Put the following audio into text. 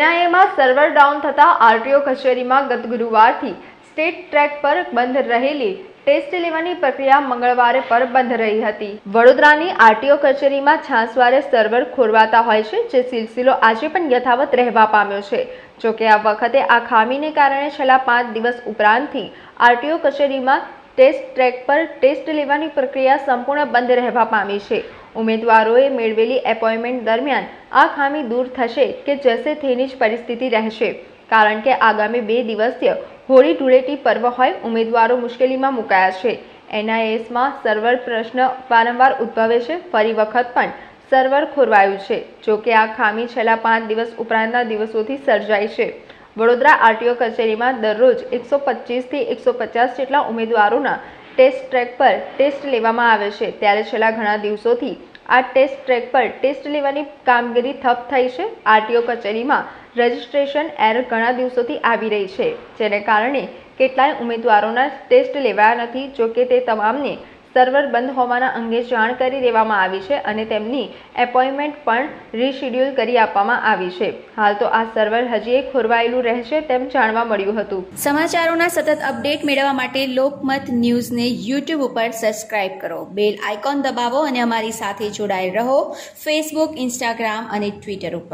એનઆઈએમાં server down થતાં RTO કચેરીમાં ગત ગુરુવારથી સ્ટેટ ટ્રેક પર બંધ રહેલી ટેસ્ટ લેવાની પ્રક્રિયા મંગળવારે પર બંધ રહી હતી. વડોદરાની આરટીઓ કચેરીમાં છાસવારે સર્વર ખોરવાતા હોય છે, જે સિલસિલો આજે પણ યથાવત રહેવા પામ્યો છે. જોકે આ વખતે આ ખામીને કારણે છેલ્લા પાંચ દિવસ ઉપરાંતથી આરટીઓ કચેરીમાં ટેસ્ટ ટ્રેક પર ટેસ્ટ લેવાની પ્રક્રિયા સંપૂર્ણ બંધ રહેવા પામી છે. ઉમેદવારોએ મેળવેલી એપોઇન્ટમેન્ટ દરમિયાન આ ખામી દૂર થશે કે જશે તેની જ પરિસ્થિતિ રહેશે. કારણ કે આગામી બે દિવસીય હોળી ધૂળેટી પર્વ હોય ઉમેદવારો મુશ્કેલીમાં મુકાયા છે. એનઆઈએસમાં સર્વર પ્રશ્ન વારંવાર ઉદ્ભવે છે. ફરી વખત પણ સર્વર ખોરવાયું છે. જોકે આ ખામી છેલ્લા પાંચ દિવસ ઉપરાંતના દિવસોથી સર્જાઈ છે. વડોદરા આરટીઓ કચેરીમાં દરરોજ એકસો પચીસથી એકસો પચાસ જેટલા ઉમેદવારોના ટેસ્ટ ટ્રેક પર ટેસ્ટ લેવામાં આવે છે. ત્યારે છેલ્લા ઘણા દિવસોથી આ ટેસ્ટ ટ્રેક પર ટેસ્ટ લેવાની કામગીરી ઠપ થઈ છે. આરટીઓ કચેરીમાં રજિસ્ટ્રેશન એરર ઘણા દિવસોથી આવી રહી છે, જેને કારણે કેટલાય ઉમેદવારોના ટેસ્ટ લેવાયા નથી, જોકે તે તમામને સર્વર બંધ હોવાના અંગે જાણ કરી દેવામાં આવી છે અને તેમની એપોઇન્ટમેન્ટ પણ રીશેડ્યુલ કરી આપવામાં આવી છે. હાલ તો આ સર્વર હજી એક ખોરવાયેલું રહેશે તેમ જાણવા મળ્યું હતું. સમાચારોના સતત અપડેટ મેળવવા માટે લોકમત ન્યૂઝને યુટ્યુબ ઉપર સબસ્ક્રાઇબ કરો. બેલ આઇકોન દબાવો અને અમારી સાથે જોડાયેલ રહો. ફેસબુક ઇન્સ્ટાગ્રામ અને ટ્વિટર ઉપર.